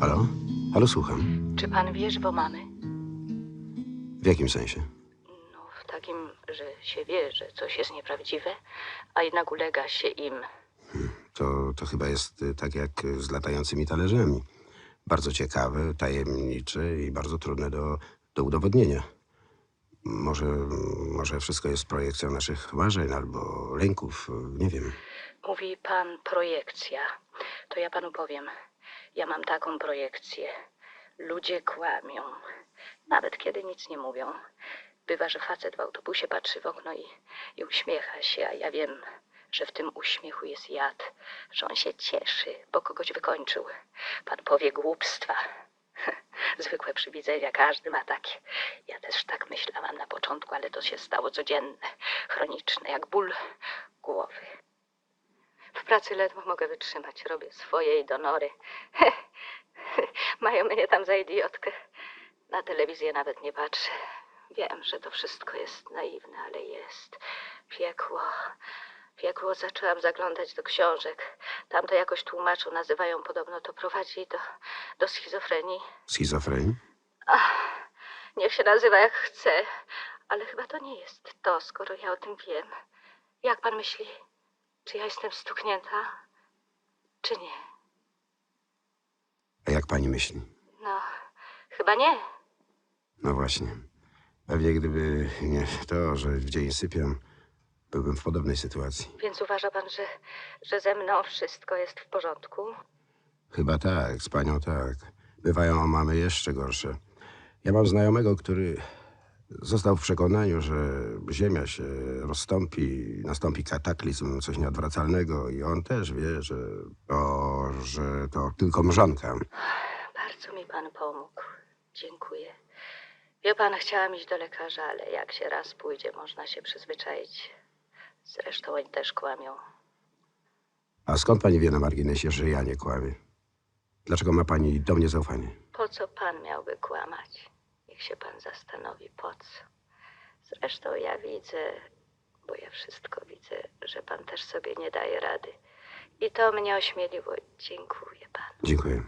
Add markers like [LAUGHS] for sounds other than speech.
Halo? Halo, słucham. Czy pan wie, że bo mamy? W jakim sensie? No, w takim, że się wie, że coś jest nieprawdziwe, a jednak ulega się im. To, to chyba jest y, tak jak y, z latającymi talerzami. Bardzo ciekawe, tajemnicze i bardzo trudne do, do udowodnienia. Może, może wszystko jest projekcją naszych marzeń albo lęków, y, nie wiem. Mówi pan projekcja. To ja panu powiem. Ja mam taką projekcję. Ludzie kłamią. Nawet kiedy nic nie mówią. Bywa, że facet w autobusie patrzy w okno i, i uśmiecha się, a ja wiem, że w tym uśmiechu jest jad, że on się cieszy, bo kogoś wykończył. Pan powie głupstwa. [LAUGHS] Zwykłe przywidzenia, każdy ma takie. Ja też tak myślałam na początku, ale to się stało codzienne, chroniczne, jak ból głowy. W pracy ledwo mogę wytrzymać. Robię swoje i donory. [LAUGHS] Mają mnie tam za idiotkę. Na telewizję nawet nie patrzę. Wiem, że to wszystko jest naiwne, ale jest. Piekło. Piekło. Zaczęłam zaglądać do książek. Tam to jakoś tłumaczą, nazywają podobno to prowadzi do, do schizofrenii. Schizofrenii? Niech się nazywa jak chce, ale chyba to nie jest to, skoro ja o tym wiem. Jak pan myśli? Czy ja jestem stuknięta? Czy nie? A jak pani myśli? No, chyba nie. No właśnie. Pewnie gdyby nie to, że w dzień sypiam, byłbym w podobnej sytuacji. Więc uważa pan, że, że ze mną wszystko jest w porządku? Chyba tak, z panią tak. Bywają mamy jeszcze gorsze. Ja mam znajomego, który został w przekonaniu, że ziemia się rozstąpi, nastąpi kataklizm, coś nieodwracalnego i on też wie, że to, że to tylko mrzonka. Bardzo mi pan pomógł. Dziękuję. Wie pan, chciałam iść do lekarza, ale jak się raz pójdzie, można się przyzwyczaić. Zresztą oni też kłamią. A skąd pani wie na marginesie, że ja nie kłamię? Dlaczego ma pani do mnie zaufanie? Po co pan miałby kłamać? Niech się pan zastanowi, po co. Zresztą ja widzę, bo ja wszystko widzę, że pan też sobie nie daje rady. I to mnie ośmieliło. Dziękuję panu. Dziękuję.